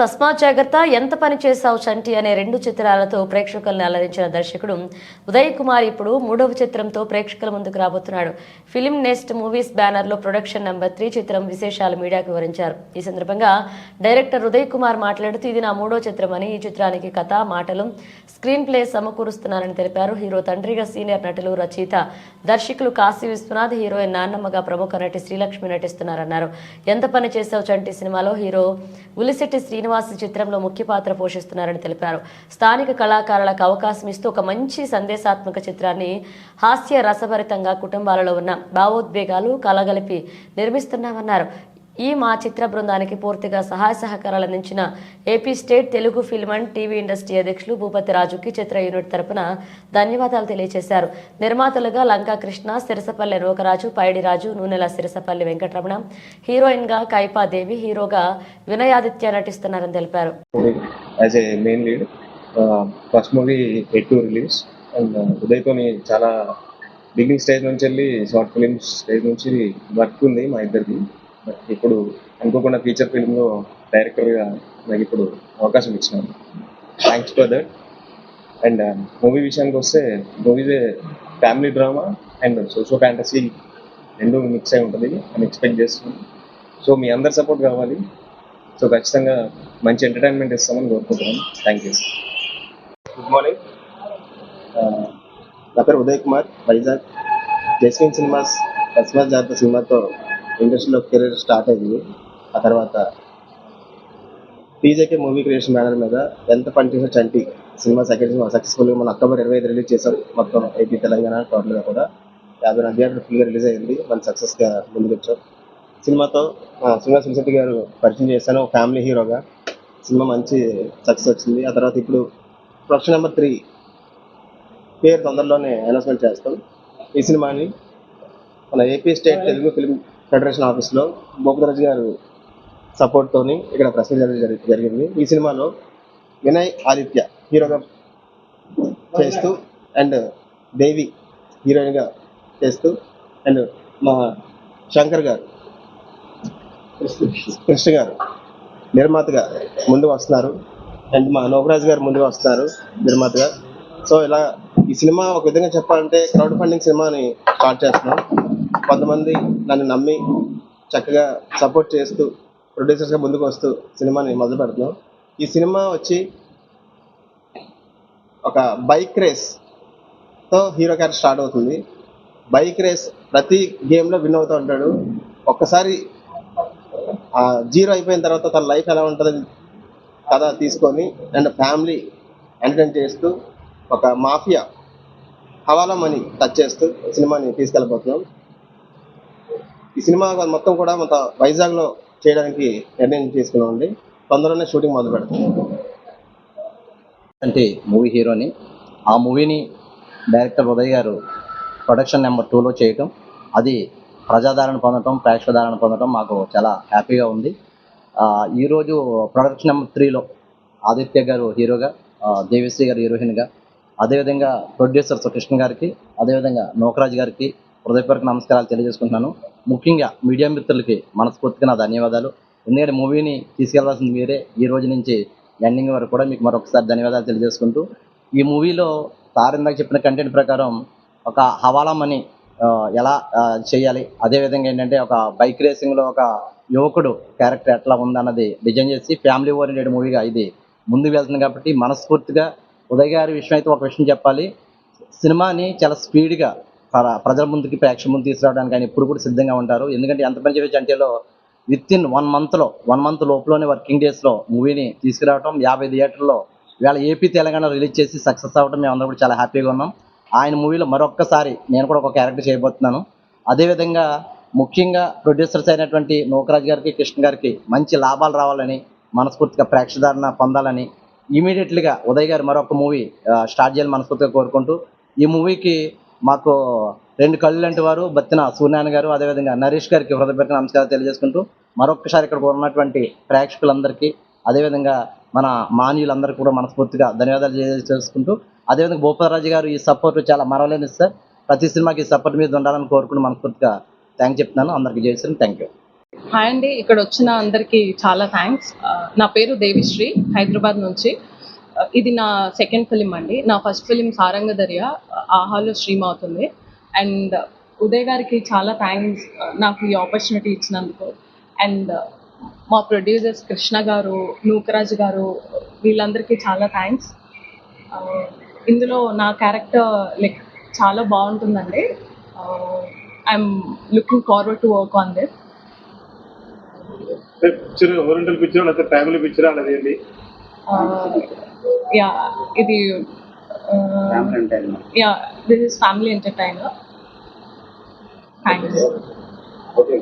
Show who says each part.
Speaker 1: తస్మాత్ జాగ్రత్త ఎంత పని చేశావు చంటి అనే రెండు చిత్రాలతో ప్రేక్షకులను అలరించిన దర్శకుడు ఉదయ్ కుమార్ ఇప్పుడు మూడవ చిత్రంతో ప్రేక్షకుల ముందుకు రాబోతున్నాడు. ఫిలిం నెస్ట్ మూవీస్ బ్యానర్లో ప్రొడక్షన్ నెంబర్ త్రీ చిత్రం విశేషాలు మీడియాకు వివరించారు. ఈ సందర్భంగా డైరెక్టర్ ఉదయ్ కుమార్ మాట్లాడుతూ ఇది నా మూడో చిత్రం అని ఈ చిత్రానికి కథ మాటలు స్క్రీన్ ప్లే సమకూరుస్తున్నారని తెలిపారు. హీరో తండ్రిగా సీనియర్ నటులు రచయిత దర్శకులు కాశీ విశ్వనాథ్ హీరోయిన్ నాన్నమ్మగా ప్రముఖ నటి శ్రీలక్ష్మి నటిస్తున్నారన్నారు. ఎంత పని చేసావు చంటి సినిమాలో? హీరో ఉలిశెట్టి శ్రీనివాస్ చిత్రంలో ముఖ్య పాత్ర పోషిస్తున్నారని తెలిపారు. స్థానిక కళాకారులకు అవకాశం ఇస్తూ ఒక మంచి సందేశాత్మక చిత్రాన్ని హాస్య రసభరితంగా కుటుంబాలలో ఉన్న భావోద్వేగాలు కలగలిపి నిర్మిస్తున్నామన్నారు. ఈ మా చిత్ర బృందానికి పూర్తిగా సహాయ సహకారాలు అందించిన AP state Telugu film and TV industry అధ్యక్షులు భూపతి రాజుకి చిత్ర యూనిట్ తరపున ధన్యవాదాలు తెలియజేశారు. నిర్మాతలుగా లంకా కృష్ణ సిరసపల్లి నూకరాజు పైడిరాజు నూనెల సిరసపల్లి వెంకటరమణ హీరోయిన్గా కైపాదేవి హీరోగా వినయాదిత్య నటిస్తున్నారని తెలిపారు.
Speaker 2: ఫస్ట్ మూవీ రిలీజ్ అండ్ ఉదయ్తోని చాలా బిగినింగ్ స్టేజ్ నుంచి వెళ్ళి షార్ట్ ఫిలిమ్స్ స్టేజ్ నుంచి వర్క్ ఉంది మా ఇద్దరికి ఇప్పుడు అనుకోకుండా ఫీచర్ ఫిల్మ్లో డైరెక్టర్గా నాకు ఇప్పుడు అవకాశం ఇచ్చినాను thanks for that and movie విషయానికి వస్తే movie family drama and socio fantasy రెండు మిక్స్ అయి ఉంటుంది. అని ఎక్స్పెక్ట్ చేస్తున్నాను సో మీ అందరి సపోర్ట్ కావాలి. సో ఖచ్చితంగా మంచి ఎంటర్టైన్మెంట్ ఇస్తామని కోరుకుంటున్నాను థ్యాంక్ యూ
Speaker 3: గుడ్ మార్నింగ్ నా పేరు ఉదయ్ కుమార్. వైజాగ్. జస్మిన్ సినిమాస్ కస్మర్ జాతర సినిమాతో ఇండస్ట్రీలో కెరీర్ స్టార్ట్ అయింది. ఆ తర్వాత టీజేకే మూవీ క్రియేషన్ బ్యానర్ మీద ఎంత పనిచేసిన చంటి సినిమా సెకండ్ సినిమా సక్సెస్ఫుల్గా మన అక్టోబర్ ఇరవై ఐదు రిలీజ్ చేసాం మొత్తం ఏపీ తెలంగాణ టోటల్గా కూడా యాభై నాలుగు థియేటర్ ఫుల్గా రిలీజ్ అయింది. మన సక్సెస్గా ముందుకు వచ్చాం సినిమాతో ఆ, శ్రీనివాస్ గారు పరిచయం చేశాను. ఒక ఫ్యామిలీ హీరోగా సినిమా మంచి సక్సెస్ వచ్చింది. ఆ తర్వాత ఇప్పుడు ప్రొఫెషన్ నెంబర్ త్రీ పేరు తొందరలోనే అనౌన్స్మెంట్ చేస్తాం. ఈ సినిమాని మన AP state Telugu film federation ఆఫీస్లో గోపదరాజు గారు సపోర్ట్తోని ఇక్కడ ప్రెస్ మీట్ జరిగింది. ఈ సినిమాలో వినయ్ ఆదిత్య హీరోగా చేస్తూ అండ్ దేవి హీరోయిన్గా చేస్తూ అండ్ మా శంకర్ గారు కృష్ణ గారు నిర్మాతగా ముందు వస్తున్నారు. అండ్ మా నోకరాజ్ గారు ముందుగా వస్తున్నారు నిర్మాతగా. సో ఇలా ఈ సినిమా ఒక విధంగా చెప్పాలంటే క్రౌడ్ ఫండింగ్ సినిమాని స్టార్ట్ చేస్తున్నాం. కొంతమంది నన్ను నమ్మి చక్కగా సపోర్ట్ చేస్తూ ప్రొడ్యూసర్స్గా ముందుకు వస్తూ సినిమాని మొదలు పెడుతున్నాం. ఈ సినిమా వచ్చి ఒక బైక్ రేస్తో హీరో క్యారెక్టర్ స్టార్ట్ అవుతుంది. బైక్ రేస్ ప్రతి గేమ్లో విన్ అవుతూ ఉంటాడు. ఒక్కసారి ఆ జీరో అయిపోయిన తర్వాత తన లైఫ్ ఎలా ఉంటుంది కథ తీసుకొని అండ్ ఫ్యామిలీ ఎంటర్టైన్ చేస్తూ ఒక మాఫియా హవాలా మనీ టచ్ చేస్తూ సినిమాని తీసుకెళ్ళిపోతున్నాం ఈ సినిమా మొత్తం కూడా మొత్తం వైజాగ్లో చేయడానికి నిర్ణయం తీసుకున్నామండి. తొందరలోనే షూటింగ్ మొదలు పెడతాం.
Speaker 4: అంటే మూవీ హీరోని ఆ మూవీని డైరెక్టర్ ఉదయ్ గారు ప్రొడక్షన్ నెంబర్ టూలో చేయటం అది ప్రజాదరణ పొందటం ప్రేక్షకధారణ పొందటం మాకు చాలా హ్యాపీగా ఉంది. ఈరోజు ప్రొడక్షన్ నెంబర్ త్రీలో ఆదిత్య గారు హీరోగా దేవిశ్రీ గారు హీరోయిన్గా అదేవిధంగా ప్రొడ్యూసర్స్ కృష్ణ గారికి అదేవిధంగా నోకరాజ్ గారికి హృదయపూర్వక నమస్కారాలు తెలియజేసుకుంటున్నాను. ముఖ్యంగా మీడియా మిత్రులకి మనస్ఫూర్తిగా నా ధన్యవాదాలు. ఎందుకంటే మూవీని తీసుకెళ్ళాల్సింది మీరే. ఈ రోజు నుంచి ఎండింగ్ వరకు కూడా మీకు మరొకసారి ధన్యవాదాలు తెలియజేసుకుంటూ ఈ మూవీలో సార్ ఇందాక చెప్పిన కంటెంట్ ప్రకారం ఒక హవాలా మనీ ఎలా చేయాలి? అదేవిధంగా ఏంటంటే ఒక బైక్ రేసింగ్లో ఒక యువకుడు క్యారెక్టర్ ఎట్లా ఉందన్నది డిజైన్ చేసి ఫ్యామిలీ ఓరియంటెడ్ మూవీగా ఇది ముందుకు వెళ్తుంది కాబట్టి మనస్ఫూర్తిగా ఉదయ్ గారి విషయం అయితే ఒక విషయం చెప్పాలి. సినిమాని చాలా స్పీడ్గా ప్రజల ముందుకి ప్రేక్షకుల ముందు తీసుకురావడానికి ఆయన ఎప్పుడు కూడా సిద్ధంగా ఉంటారు. ఎందుకంటే ఎంత పని అంటేలో విత్ ఇన్ వన్ మంత్లో వన్ మంత్ లోపలనే వర్కింగ్ డేస్లో మూవీని తీసుకురావడం యాభై థియేటర్లో ఇవాళ ఏపీ తెలంగాణ రిలీజ్ చేసి సక్సెస్ అవ్వడం మేము అందరూ కూడా చాలా హ్యాపీగా ఉన్నాం. ఆయన మూవీలో మరొక్కసారి నేను కూడా ఒక క్యారెక్టర్ చేయబోతున్నాను. అదేవిధంగా ముఖ్యంగా ప్రొడ్యూసర్స్ అయినటువంటి నోకరాజ్ గారికి కృష్ణ గారికి మంచి లాభాలు రావాలని మనస్ఫూర్తిగా ప్రేక్షధారణ పొందాలని ఇమీడియట్లీగా ఉదయ్ గారు మరొక మూవీ స్టార్ట్ చేయాలని మనస్ఫూర్తిగా కోరుకుంటూ ఈ మూవీకి మాకు రెండు కళ్ళు లాంటి వారు బత్తిన సూర్యనారాయణ గారు అదేవిధంగా నరేష్ గారికి హృదయపూర్వక నమస్కారాలు తెలియజేసుకుంటూ మరొకసారి ఇక్కడ ఉన్నటువంటి ప్రేక్షకులందరికీ అదేవిధంగా మన మాన్యులందరికీ కూడా మనస్ఫూర్తిగా ధన్యవాదాలు తెలియజేసుకుంటూ అదేవిధంగా భూపతరాజు గారు ఈ సపోర్ట్ చాలా మరవలేని సార్. ప్రతి సినిమాకి ఈ సపోర్ట్ మీద ఉండాలని కోరుకుంటూ మనస్ఫూర్తిగా థ్యాంక్ చెప్తున్నాను. అందరికీ చేసిన థ్యాంక్ యూ
Speaker 5: హాయ్ అండి. ఇక్కడ వచ్చిన అందరికీ చాలా థ్యాంక్స్ నా పేరు దేవిశ్రీ హైదరాబాద్ నుంచి. ఇది నా సెకండ్ ఫిలిం అండి. నా ఫస్ట్ ఫిలిం సారంగదర్య ఆహాలో స్ట్రీమ్ అవుతుంది. అండ్ ఉదయ్ గారికి చాలా థ్యాంక్స్ నాకు ఈ ఆపర్చునిటీ ఇచ్చినందుకు. అండ్ మా ప్రొడ్యూసర్స్ కృష్ణ గారు నూకరాజ్ గారు వీళ్ళందరికీ చాలా థ్యాంక్స్ ఇందులో నా క్యారెక్టర్ లైక్ చాలా బాగుంటుందండి. I'm looking forward to work on this
Speaker 6: picture oriental picture లేకపోతే ఫ్యామిలీ పిక్చర్ అలాది
Speaker 5: యా ఇది yeah this is family entertainer thanks
Speaker 6: okay